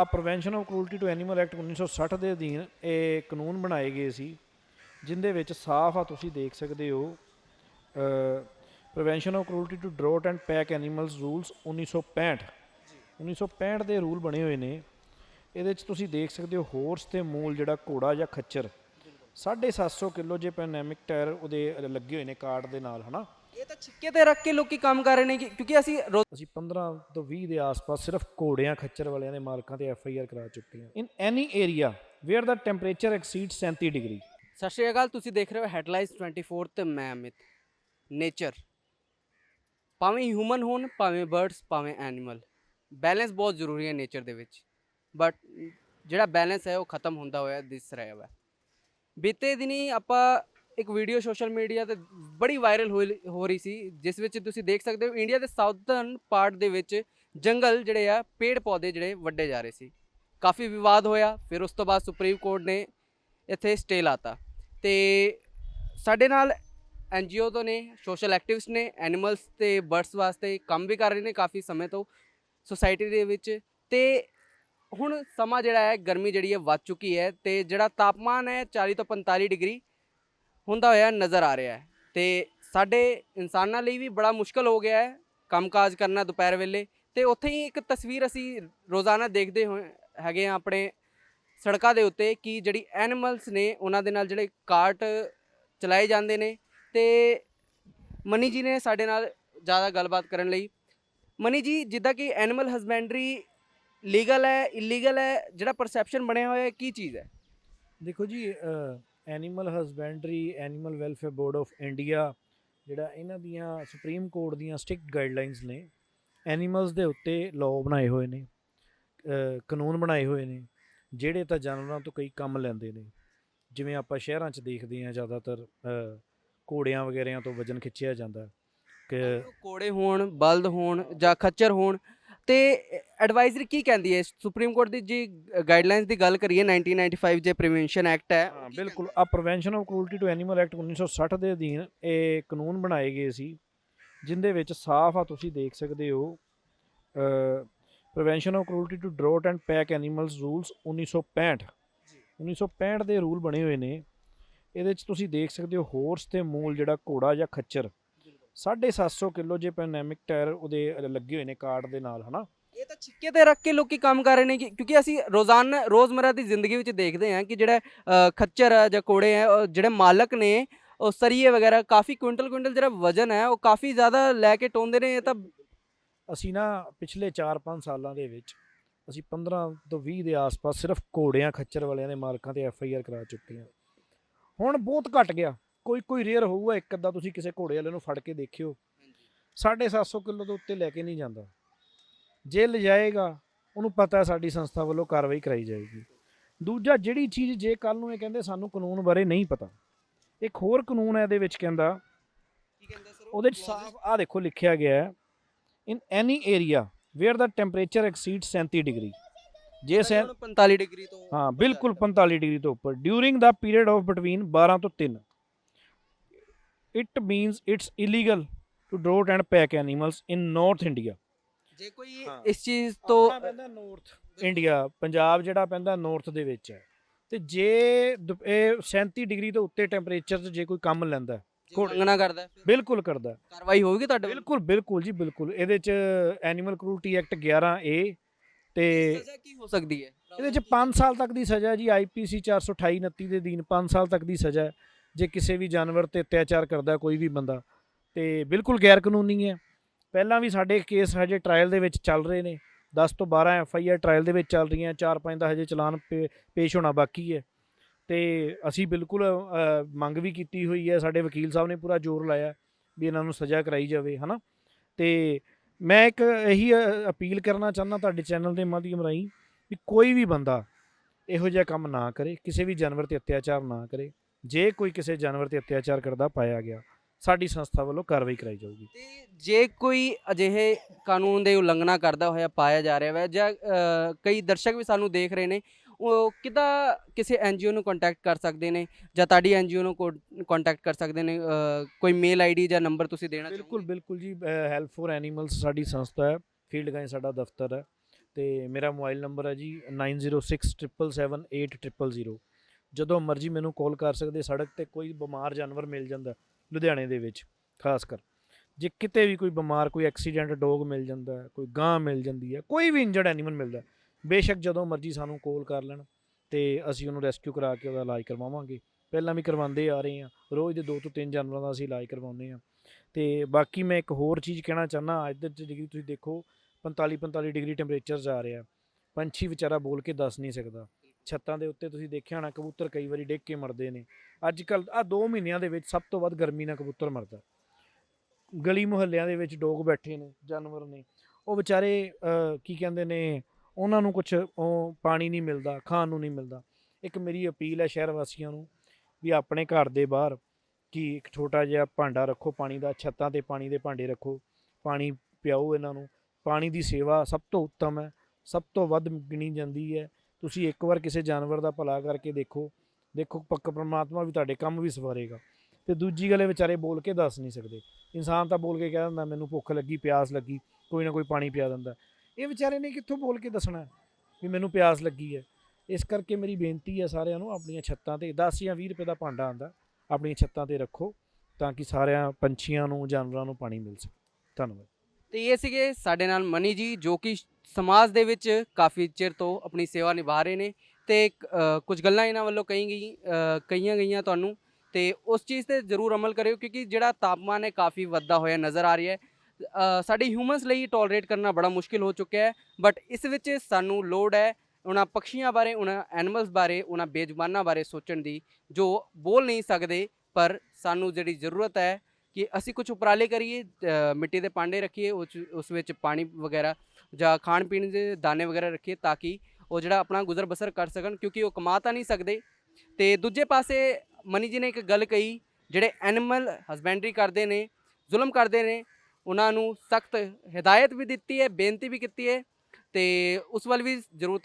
ਆ prevention of cruelty to animal act 1960 ਦੇ ਅਧੀਨ ਇਹ ਕਾਨੂੰਨ ਬਣਾਏ ਗਏ ਸੀ, ਜਿੰਦੇ ਵਿੱਚ ਸਾਫ਼ ਆ ਤੁਸੀਂ ਦੇਖ ਸਕਦੇ ਹੋ prevention of cruelty to draught and pack animals rules 1965 1965 ਦੇ ਰੂਲ ਬਣੇ ਹੋਏ ਨੇ। ਇਹਦੇ ਵਿੱਚ ਤੁਸੀਂ ਦੇਖ ਸਕਦੇ ਹੋ ਹੋਰਸ ਤੇ ਮੂਲ ਜਿਹੜਾ ਘੋੜਾ ਜਾਂ ਖੱਚਰ 750 ਕਿਲੋ ਜੇ ਪੈਨੈਮਿਕ ਟਾਇਰ ਉਹਦੇ ਲੱਗੇ ਹੋਏ ਨੇ ਕਾਰਡ ਦੇ ਨਾਲ, ਹਨਾ? ਇਹ ਤਾਂ ਛਿੱਕੇ ਤੇ ਰੱਖ ਕੇ ਲੋਕੀ ਕੰਮ ਕਰ ਰਹੇ ਨੇ ਕਿ- ਕਿਉਂਕਿ ਅਸੀਂ ਰੋ- ਅਸੀਂ 15 ਤੋਂ 20 ਦੇ ਆਸ-ਪਾਸ ਸਿਰਫ ਘੋੜਿਆਂ ਖੱਚਰ ਵਾਲਿਆਂ ਦੇ ਮਾਲਕਾਂ ਤੇ ਐਫ ਆਈ ਆਰ ਕਰਾ ਚੁੱਕੇ ਹਾਂ। In any area where the temperature exceed 37 degree. ਸਤਿ ਸ਼੍ਰੀ ਅਕਾਲ ਤੁਸੀਂ ਦੇਖ ਰਹੇ ਹੋ ਹੈਡਲਾਈਨਸ 24 ਤੇ ਮੈਂ ਅਮਿਤ। ਨੇਚਰ ਭਾਵੇਂ ਹਿਊਮਨ ਹੋਣ ਭਾਵੇਂ ਬਰਡਸ ਭਾਵੇਂ ਐਨੀਮਲ ਬੈਲੈਂਸ ਬਹੁਤ ਜ਼ਰੂਰੀ ਹੈ ਨੇਚਰ ਦੇ ਵਿੱਚ। ਬਟ ਜਿਹੜਾ ਬੈਲੈਂਸ ਹੈ ਉਹ ਖਤਮ ਹੁੰਦਾ ਹੋਇਆ ਦਿਸ ਰਿਹਾ ਵਾ। ਬੀਤੇ ਦਿਨੀ ਆਪਾਂ ਇੱਕ ਵੀਡੀਓ ਸੋਸ਼ਲ ਮੀਡੀਆ ਤੇ ਬੜੀ ਵਾਇਰਲ ਹੋ ਰਹੀ ਸੀ, ਜਿਸ ਵਿੱਚ ਤੁਸੀਂ ਦੇਖ ਸਕਦੇ ਹੋ ਇੰਡੀਆ ਦੇ ਸਾਊਥਰਨ ਪਾਰਟ ਦੇ ਵਿੱਚ ਜੰਗਲ ਜਿਹੜੇ ਆ, ਪੇੜ ਪੌਦੇ ਜਿਹੜੇ ਵੱਡੇ ਜਾ ਰਹੇ ਸੀ। ਕਾਫੀ ਵਿਵਾਦ ਹੋਇਆ, ਫਿਰ ਉਸ ਤੋਂ ਬਾਅਦ ਸੁਪਰੀਮ ਕੋਰਟ ਨੇ ਇੱਥੇ ਸਟੇ ਲਾਤਾ। ਤੇ ਸਾਡੇ ਨਾਲ ਐਨਜੀਓ ਤੋਂ ਨੇ ਸੋਸ਼ਲ ਐਕਟਿਵਿਸਟ ਨੇ ਐਨੀਮਲਸ ਤੇ ਬਰਡਸ ਵਾਸਤੇ ਕੰਮ ਵੀ ਕਰ ਰਹੇ ਨੇ ਕਾਫੀ ਸਮੇਂ ਤੋਂ ਸੋਸਾਇਟੀ ਦੇ ਵਿੱਚ। ਤੇ ਹੁਣ ਸਮਾਂ ਜਿਹੜਾ ਹੈ, ਗਰਮੀ ਜਿਹੜੀ ਹੈ ਵੱਧ ਚੁੱਕੀ ਹੈ ਤੇ ਜਿਹੜਾ ਤਾਪਮਾਨ ਹੈ 40 ਤੋਂ 45 ਡਿਗਰੀ ਹੁੰਦਾ ਹੋਇਆ ਨਜ਼ਰ ਆ ਰਿਹਾ ਹੈ। ਤੇ ਸਾਡੇ ਇਨਸਾਨਾਂ ਲਈ ਵੀ ਬੜਾ ਮੁਸ਼ਕਲ ਹੋ ਗਿਆ ਹੈ ਕੰਮਕਾਜ ਕਰਨਾ ਦੁਪਹਿਰ ਵੇਲੇ। ਤੇ ਉੱਥੇ ਹੀ ਇੱਕ ਤਸਵੀਰ ਅਸੀਂ ਰੋਜ਼ਾਨਾ ਦੇਖਦੇ ਹੋਏ ਹੈਗੇ ਆ ਆਪਣੇ ਸੜਕਾਂ ਦੇ ਉੱਤੇ ਕਿ ਜਿਹੜੀ ਐਨੀਮਲਸ ਨੇ ਉਹਨਾਂ ਦੇ ਨਾਲ ਜਿਹੜੇ ਕਾਰਟ ਚਲਾਏ ਜਾਂਦੇ ਨੇ। ਤੇ ਮਨੀ ਜੀ ਨੇ ਸਾਡੇ ਨਾਲ ਜ਼ਿਆਦਾ ਗੱਲਬਾਤ ਕਰਨ ਲਈ। ਮਨੀ ਜੀ, ਜਿੱਦਾਂ ਕਿ ਐਨੀਮਲ ਹਸਬੈਂਡਰੀ ਲੀਗਲ ਹੈ ਇਲੀਗਲ ਹੈ, ਜਿਹੜਾ ਪਰਸੈਪਸ਼ਨ ਬਣਿਆ ਹੋਇਆ ਹੈ, ਕੀ ਚੀਜ਼ ਹੈ? ਦੇਖੋ ਜੀ animal husbandry animal welfare board of India ਜਿਹੜਾ ਇਹਨਾਂ ਦੀਆਂ ਸੁਪਰੀਮ ਕੋਰਟ ਦੀਆਂ ਸਟ੍ਰਿਕਟ ਗਾਈਡਲਾਈਨਸ ਨੇ ਐਨੀਮਲਸ ਦੇ ਉੱਤੇ ਲਾਅ ਬਣਾਏ ਹੋਏ ਨੇ ਕਾਨੂੰਨ ਬਣਾਏ ਹੋਏ ਨੇ, ਜਿਹੜੇ ਤਾਂ ਜਾਨਵਰਾਂ ਤੋਂ ਕਈ ਕੰਮ ਲੈਂਦੇ ਨੇ। ਜਿਵੇਂ ਆਪਾਂ ਸ਼ਹਿਰਾਂ 'ਚ ਦੇਖਦੇ ਹਾਂ ਜ਼ਿਆਦਾਤਰ ਘੋੜਿਆਂ ਵਗੈਰਿਆਂ ਤੋਂ ਵਜਨ ਖਿੱਚਿਆ ਜਾਂਦਾ। ਕਿ ਕੋੜੇ ਹੋਣ, ਬਲਦ ਹੋਣ ਜਾਂ ਖੱਚਰ ਹੋਣ ਤੇ ਐਡਵਾਈਜ਼ਰੀ ਕੀ ਕਹਿੰਦੀ ਹੈ? ਸੁਪਰੀਮ ਕੋਰਟ ਦੀ ਜੀ ਗਾਈਡਲਾਈਨਸ ਦੀ ਗੱਲ ਕਰੀਏ 1995 ਜੇ ਪ੍ਰੀਵੈਂਸ਼ਨ ਐਕਟ ਹੈ ਹਾਂ ਬਿਲਕੁਲ। ਆ prevention of cruelty to animal act 1960 ਦੇ ਅਧੀਨ ਇਹ ਕਾਨੂੰਨ ਬਣਾਏ ਗਏ ਸੀ ਜਿੰਦੇ ਵਿੱਚ ਸਾਫ਼ ਆ ਤੁਸੀਂ ਦੇਖ ਸਕਦੇ ਹੋ prevention of cruelty to draught and pack animals rules 1965 1965 ਦੇ ਰੂਲ ਬਣੇ ਹੋਏ ਨੇ। ਇਹਦੇ ਵਿੱਚ ਤੁਸੀਂ ਦੇਖ ਸਕਦੇ ਹੋ ਹੋਰਸ ਤੇ ਮੂਲ ਜਿਹੜਾ ਘੋੜਾ ਜਾਂ ਖੱਚਰ 750 ਕਿਲੋ ਜੇ ਪੈਨੈਮਿਕ ਟਾਇਰ ਉਹਦੇ ਲੱਗੇ ਹੋਏ ਨੇ ਕਾਰਡ ਦੇ ਨਾਲ ਹਨਾ? ਇਹ ਤਾਂ ਛਿੱਕੇ ਤੇ ਰੱਖ ਕੇ ਲੋਕੀ ਕੰਮ ਕਰ ਰਹੇ ਨੇ ਕਿ- ਕਿਉਂਕਿ ਅਸੀਂ ਰੋਜ਼ਾਨਾ ਰੋਜ਼ਮਰਾ ਦੀ ਜ਼ਿੰਦਗੀ ਵਿੱਚ ਦੇਖਦੇ ਹਾਂ ਕਿ ਜਿਹੜਾ ਅ, ਖੱਚਰ ਹੈ ਜਾਂ ਕੋੜੇ ਹੈ ਉਹ ਜਿਹੜੇ ਮਾਲਕ ਨੇ ਉਹ ਸਰੀਏ ਵਗੈਰਾ ਕਾਫੀ ਕੁਇੰਟਲ ਕੁਇੰਟਲ ਜਿਹੜਾ ਵਜਨ ਹੈ ਉਹ ਕਾਫੀ ਜ਼ਿਆਦਾ ਲੈ ਕੇ ਟੋਂਦੇ ਨੇ ਇਹ ਤਾਂ ਅਸੀਂ ਨਾ ਪਿਛਲੇ 4-5 ਸਾਲਾਂ ਦੇ ਵਿੱਚ ਅਸੀਂ 15 ਤੋਂ 20 ਦੇ ਆਸ-ਪਾਸ ਸਿਰਫ ਘੋੜਿਆਂ ਖੱਚਰ ਵਾਲਿਆਂ ਦੇ ਮਾਲਕਾਂ ਤੇ ਐਫ ਆਈ ਆਰ ਕਰਾ ਚੁੱਕੇ ਹਾਂ। ਹੁਣ ਬਹੁਤ ਘਟ ਗਿਆ। ਕੋਈ ਕੋਈ ਰੇਅਰ ਹੋਊਗਾ ਇੱਕ ਅੱਧਾ ਤੁਸੀਂ ਕਿਸੇ ਘੋੜੇ ਵਾਲੇ ਨੂੰ ਫੜ ਕੇ ਦੇਖਿਓ। 750 ਕਿਲੋ ਤੋਂ ਉੱਤੇ ਲੈ ਕੇ ਨਹੀਂ ਜਾਂਦਾ। ਜੇ ਲਿਜਾਏਗਾ ਉਹਨੂੰ ਪਤਾ ਸਾਡੀ ਸੰਸਥਾ ਵੱਲੋਂ ਕਾਰਵਾਈ ਕਰਾਈ ਜਾਏਗੀ। ਦੂਜਾ ਜਿਹੜੀ ਚੀਜ਼ ਜੇ ਕੱਲ ਨੂੰ ਇਹ ਕਹਿੰਦੇ ਸਾਨੂੰ ਕਾਨੂੰਨ ਬਾਰੇ ਨਹੀਂ ਪਤਾ ਇੱਕ ਹੋਰ ਕਾਨੂੰਨ ਹੈ ਇਹਦੇ ਵਿੱਚ ਕਹਿੰਦਾ ਉਹਦੇ ਚ ਸਾਫ਼ ਆ ਦੇਖੋ ਲਿਖਿਆ ਗਿਆ ਹੈ in any area where the temperature exceed 37 degree ਜੇ ਸੈ 45 ਡਿਗਰੀ ਤੋਂ ਹਾਂ ਬਿਲਕੁਲ 45 ਡਿਗਰੀ ਤੋਂ ਉੱਪਰ during the period of between 12 ਤੋਂ 3 it means it's illegal to draught and pack animals in north India. ਜੇ ਕੋਈ। ਇਸ ਚੀਜ਼ ਤੋਂ ਪੈਂਦਾ ਨਾਰਥ ਇੰਡੀਆ ਪੰਜਾਬ ਜਿਹੜਾ ਪੈਂਦਾ ਨਾਰਥ ਦੇ ਵਿੱਚ ਹੈ। ਤੇ ਜੇ ਇਹ 37 ਡਿਗਰੀ ਤੋਂ ਉੱਤੇ ਟੈਂਪਰੇਚਰ 'ਚ ਜੇ ਕੋਈ ਕੰਮ ਲੈਂਦਾ ਹੈ, ਉਲੰਘਣਾ ਕਰਦਾ ਬਿਲਕੁਲ ਕਰਦਾ। ਕਾਰਵਾਈ ਹੋਵੇਗੀ ਤੁਹਾਡੇ? ਬਿਲਕੁਲ ਬਿਲਕੁਲ ਜੀ ਬਿਲਕੁਲ। ਇਹਦੇ 'ਚ ਐਨੀਮਲ ਕਰੂਲਟੀ ਐਕਟ 11 ਏ ਤੇ ਸਜ਼ਾ ਕੀ ਹੋ ਸਕਦੀ ਹੈ? ਇਹਦੇ 'ਚ 5 ਸਾਲ ਤੱਕ ਦੀ ਸਜ਼ਾ ਜੀ। ਆਈਪੀਸੀ 428 29 ਦੇ ਅਧੀਨ 5 ਸਾਲ ਤੱਕ ਦੀ ਸਜ਼ਾ ਹੈ। ਜੇ ਕਿਸੇ ਵੀ ਜਾਨਵਰ ਤੇ ਅਤਿਆਚਾਰ ਕਰਦਾ ਕੋਈ ਵੀ ਬੰਦਾ ਤੇ ਬਿਲਕੁਲ ਗੈਰ ਕਾਨੂੰਨੀ ਹੈ। ਪਹਿਲਾਂ ਵੀ ਸਾਡੇ ਕੇਸ ਹਜੇ ਟ੍ਰਾਇਲ ਦੇ ਵਿੱਚ ਚੱਲ ਰਹੇ ਨੇ। 10 ਤੋਂ 12 ਐਫ ਆਈ ਆਰ ਟ੍ਰਾਇਲ ਦੇ ਵਿੱਚ ਚੱਲ ਰਹੀਆਂ 4-5 ਦਾ ਹਜੇ ਚਲਾਨ ਪੇ- ਪੇਸ਼ ਹੋਣਾ ਬਾਕੀ ਹੈ। ਤੇ ਅਸੀਂ ਬਿਲਕੁਲ ਮੰਗ ਵੀ ਕੀਤੀ ਹੋਈ ਹੈ ਸਾਡੇ ਵਕੀਲ ਸਾਹਿਬ ਨੇ ਪੂਰਾ ਜ਼ੋਰ ਲਾਇਆ ਵੀ ਇਹਨਾਂ ਨੂੰ ਸਜ਼ਾ ਕਰਾਈ ਜਾਵੇ ਹਨਾ? ਤੇ ਮੈਂ ਇੱਕ ਇਹੀ ਅ, ਅਪੀਲ ਕਰਨਾ ਚਾਹੁੰਦਾ ਤੁਹਾਡੇ ਚੈਨਲ ਦੇ ਮਾਧਿਅਮ ਰਾਹੀਂ ਵੀ ਕੋਈ ਵੀ ਬੰਦਾ ਇਹੋ ਜਿਹਾ ਕੰਮ ਨਾ ਕਰੇ ਕਿਸੇ ਵੀ ਜਾਨਵਰ ਤੇ ਅਤਿਆਚਾਰ ਨਾ ਕਰੇ। ਜੇ ਕੋਈ ਕਿਸੇ ਜਾਨਵਰ ਤੇ ਅਤਿਆਚਾਰ ਕਰਦਾ ਪਾਇਆ ਗਿਆ ਸਾਡੀ ਸੰਸਥਾ ਵੱਲੋਂ ਕਾਰਵਾਈ ਕਰਾਈ ਜਾਊਗੀ। ਤੇ ਜੇ ਕੋਈ ਅਜਿਹੇ ਕਾਨੂੰਨ ਦੇ ਉਲੰਘਣਾ ਕਰਦਾ ਹੋਇਆ ਪਾਇਆ ਜਾ ਰਿਹਾ ਹੈ ਜਾਂ ਅ, ਕਈ ਦਰਸ਼ਕ ਵੀ ਸਾਨੂੰ ਦੇਖ ਰਹੇ ਨੇ ਉਹ ਕਿੱਦਾਂ ਕਿਸੇ ਐਨਜੀਓ ਨੂੰ ਕੰਟੈਕਟ ਕਰ ਸਕਦੇ ਨੇ ਜਾਂ ਤੁਹਾਡੀ ਐਨਜੀਓ ਨੂੰ ਕੰਟੈਕਟ ਕਰ ਸਕਦੇ ਨੇ ਅ, ਕੋਈ ਮੇਲ ਆਈਡੀ ਜਾਂ ਨੰਬਰ ਤੁਸੀਂ ਦੇਣਾ ਬਿਲਕੁਲ ਬਿਲਕੁਲ ਜੀ ਹੈਲਪ ਫॉर ਐਨੀਮਲਸ ਸਾਡੀ ਸੰਸਥਾ ਹੈ ਫੀਲਡ ਗਾਈ ਸਾਡਾ ਦਫ਼ਤਰ ਹੈ ਤੇ ਮੇਰਾ ਮੋਬਾਈਲ ਨੰਬਰ ਹੈ ਜੀ 9067778000 ਜਦੋਂ ਮਰਜ਼ੀ ਮੈਨੂੰ ਕਾਲ ਕਰ ਸਕਦੇ, ਸੜਕ ਤੇ ਕੋਈ ਬਿਮਾਰ ਜਾਨਵਰ ਮਿਲ ਜਾਂਦਾ, ਲੁਧਿਆਣੇ ਦੇ ਵਿੱਚ, ਖਾਸ ਕਰ। ਜੇ ਕਿਤੇ ਵੀ ਕੋਈ ਬਿਮਾਰ, ਕੋਈ ਐਕਸੀਡੈਂਟ ਡੋਗ ਮਿਲ ਜਾਂਦਾ, ਕੋਈ ਗਾਂ ਮਿਲ ਜਾਂਦੀ ਹੈ, ਕੋਈ ਵੀ ਇੰਜਰਡ ਐਨੀਮਲ ਮਿਲਦਾ, ਬੇਸ਼ੱਕ ਜਦੋਂ ਮਰਜ਼ੀ ਸਾਨੂੰ ਕਾਲ ਕਰ ਲੈਣ ਤੇ ਅਸੀਂ ਉਹਨੂੰ ਰੈਸਕਿਊ ਕਰਾ ਕੇ ਉਹਦਾ ਇਲਾਜ ਕਰਵਾਵਾਂਗੇ। ਪਹਿਲਾਂ ਵੀ ਕਰਵਾਉਂਦੇ ਆ ਰਹੇ ਹਾਂ, ਰੋਜ਼ ਦੇ ਦੋ ਤੋਂ ਤਿੰਨ ਜਾਨਵਰਾਂ ਦਾ ਅਸੀਂ ਇਲਾਜ ਕਰਵਾਉਂਦੇ ਹਾਂ। ਤੇ ਬਾਕੀ ਮੈਂ ਇੱਕ ਹੋਰ ਚੀਜ਼ ਕਹਿਣਾ ਚਾਹੁੰਦਾ ਇੱਧਰ ਦੀ ਡਿਗਰੀ ਤੁਸੀਂ ਦੇਖੋ 45 45 ਡਿਗਰੀ ਟੈਂਪਰੇਚਰ ਜਾ ਰਿਹਾ, ਪੰਛੀ ਵਿਚਾਰਾ ਬੋਲ ਕੇ ਦੱਸ ਨਹੀਂ ਸਕਦਾ। ਛੱਤਾਂ ਦੇ ਉੱਤੇ ਤੁਸੀਂ ਦੇਖਿਆ ਹੋਣਾ ਕਬੂਤਰ ਕਈ ਵਾਰੀ ਡਿੱਗ ਕੇ ਮਰਦੇ ਨੇ। ਅੱਜ ਕੱਲ ਆ 2 ਮਹੀਨਿਆਂ ਦੇ ਵਿੱਚ ਸਭ ਤੋਂ ਵੱਧ ਗਰਮੀ ਨਾਲ ਕਬੂਤਰ ਮਰਦਾ। ਗਲੀ ਮੁਹੱਲਿਆਂ ਦੇ ਵਿੱਚ ਡੋਗ ਬੈਠੇ ਨੇ, ਜਾਨਵਰ ਨੇ। ਉਹ ਵਿਚਾਰੇ ਕੀ ਕਹਿੰਦੇ ਨੇ, ਉਹਨਾਂ ਨੂੰ ਕੁਝ ਉਹ ਪਾਣੀ ਨਹੀਂ ਮਿਲਦਾ, ਖਾਣ ਨੂੰ ਨਹੀਂ ਮਿਲਦਾ। ਇੱਕ ਮੇਰੀ ਅਪੀਲ ਹੈ ਸ਼ਹਿਰ ਵਾਸੀਆਂ ਨੂੰ ਵੀ ਆਪਣੇ ਘਰ ਦੇ ਬਾਹਰ ਕਿ ਇੱਕ ਛੋਟਾ ਜਿਹਾ ਭਾਂਡਾ ਰੱਖੋ, ਪਾਣੀ ਦਾ, ਛੱਤਾਂ ਤੇ ਪਾਣੀ ਦੇ ਭਾਂਡੇ ਰੱਖੋ। ਪਾਣੀ ਪਿਆਓ ਇਹਨਾਂ ਨੂੰ। ਪਾਣੀ ਦੀ ਸੇਵਾ ਸਭ ਤੋਂ ਉੱਤਮ ਹੈ, ਸਭ ਤੋਂ ਵੱਧ ਗਿਣੀ ਜਾਂਦੀ ਹੈ। ਤੁਸੀਂ ਇੱਕ ਵਾਰ ਕਿਸੇ ਜਾਨਵਰ ਦਾ ਭਲਾ ਕਰਕੇ ਦੇਖੋ ਦੇਖੋ ਪੱਕਾ ਪ੍ਰਮਾਤਮਾ ਵੀ ਤੁਹਾਡੇ ਕੰਮ ਵੀ ਸਵਾਰੇਗਾ। ਤੇ ਦੂਜੀ ਗੱਲ ਇਹ ਵਿਚਾਰੇ ਬੋਲ ਕੇ ਦੱਸ ਨਹੀਂ ਸਕਦੇ। ਇਨਸਾਨ ਤਾਂ ਬੋਲ ਕੇ ਕਹਿ ਦਿੰਦਾ, ਮੈਨੂੰ ਭੁੱਖ ਲੱਗੀ, ਪਿਆਸ ਲੱਗੀ, ਕੋਈ ਨਾ ਕੋਈ ਪਾਣੀ ਪਿਆ ਦਿੰਦਾ। ਇਹ ਵਿਚਾਰੇ ਨੇ ਕਿੱਥੋਂ ਬੋਲ ਕੇ ਦੱਸਣਾ ਵੀ ਮੈਨੂੰ ਪਿਆਸ ਲੱਗੀ ਹੈ? ਇਸ ਕਰਕੇ ਮੇਰੀ ਬੇਨਤੀ ਹੈ ਸਾਰਿਆਂ ਨੂੰ ਆਪਣੀਆਂ ਛੱਤਾਂ ਤੇ 10 ਜਾਂ 20 ਰੁਪਏ ਦਾ ਭਾਂਡਾ ਆਂਦਾ ਆਪਣੀਆਂ ਛੱਤਾਂ ਤੇ ਰੱਖੋ ਤਾਂ ਕਿ ਸਾਰਿਆਂ ਪੰਛੀਆਂ ਨੂੰ, ਜਾਨਵਰਾਂ ਨੂੰ ਪਾਣੀ ਮਿਲ ਸਕੇ। ਧੰਨਵਾਦ। ਤੇ ਇਹ ਸੀਗੇ ਸਾਡੇ ਨਾਲ ਮਨੀ ਜੀ, ਜੋ ਕਿ ਸਮਾਜ ਦੇ ਵਿੱਚ ਕਾਫੀ ਚਿਰ ਤੋਂ ਆਪਣੀ ਸੇਵਾ ਨਿਭਾ ਰਹੇ ਨੇ ਤੇ ਕੁਝ ਗੱਲਾਂ ਇਹਨਾਂ ਵੱਲੋਂ ਕਹੀ ਗਈ ਕਹੀਆਂ ਗਈਆਂ ਤੁਹਾਨੂੰ ਤੇ ਉਸ ਚੀਜ਼ ਤੇ ਜ਼ਰੂਰ ਅਮਲ ਕਰਿਓ ਕਿਉਂਕਿ ਜਿਹੜਾ ਤਾਪਮਾਨ ਹੈ ਕਾਫੀ ਵੱਧਦਾ ਹੋਇਆ ਨਜ਼ਰ ਆ ਰਿਹਾ ਹੈ। ਸਾਡੇ ਹਿਊਮਨਸ ਲਈ ਟੋਲਰੇਟ ਕਰਨਾ ਬੜਾ ਮੁਸ਼ਕਿਲ ਹੋ ਚੁੱਕਿਆ ਹੈ ਬਟ ਇਸ ਵਿੱਚ ਸਾਨੂੰ ਲੋੜ ਹੈ ਉਹਨਾਂ ਪਕਸ਼ੀਆਂ ਬਾਰੇ, ਉਹਨਾਂ ਐਨੀਮਲਸ ਬਾਰੇ, ਉਹਨਾਂ ਬੇਜ਼ੁਬਾਨਾਂ ਬਾਰੇ ਸੋਚਣ ਦੀ, ਜੋ ਬੋਲ ਨਹੀਂ ਸਕਦੇ, ਪਰ ਸਾਨੂੰ ਜਿਹੜੀ ਜ਼ਰੂਰਤ ਹੈ ਕਿ ਅਸੀਂ ਕੁਝ ਉਪਰਾਲੇ ਕਰੀਏ ਮਿੱਟੀ ਦੇ ਭਾਂਡੇ ਰੱਖੀਏ ਉਸ ਵਿੱਚ ਪਾਣੀ ਵਗੈਰਾ ਜਾਂ ਖਾਣ ਪੀਣ ਦੇ ਦਾਣੇ ਵਗੈਰਾ ਰੱਖੀਏ ਤਾਂ ਕਿ ਉਹ ਜਿਹੜਾ ਆਪਣਾ ਗੁਜ਼ਰ ਬਸਰ ਕਰ ਸਕਣ, ਕਿਉਂਕਿ ਉਹ ਕਮਾ ਤਾਂ ਨਹੀਂ ਸਕਦੇ। ਤੇ ਦੂਜੇ ਪਾਸੇ ਮਨੀ ਜੀ ਨੇ ਇੱਕ ਗੱਲ ਕਹੀ, ਜਿਹੜੇ ਐਨੀਮਲ ਹਸਬੈਂਡਰੀ ਕਰਦੇ ਨੇ, ਜ਼ੁਲਮ ਕਰਦੇ ਨੇ, ਉਹਨਾਂ ਨੂੰ ਸਖਤ ਹਦਾਇਤ ਵੀ ਦਿੱਤੀ ਹੈ, ਬੇਨਤੀ ਵੀ ਕੀਤੀ ਹੈ, ਤੇ ਉਸ ਵੱਲ ਵੀ ਜ਼ਰੂਰ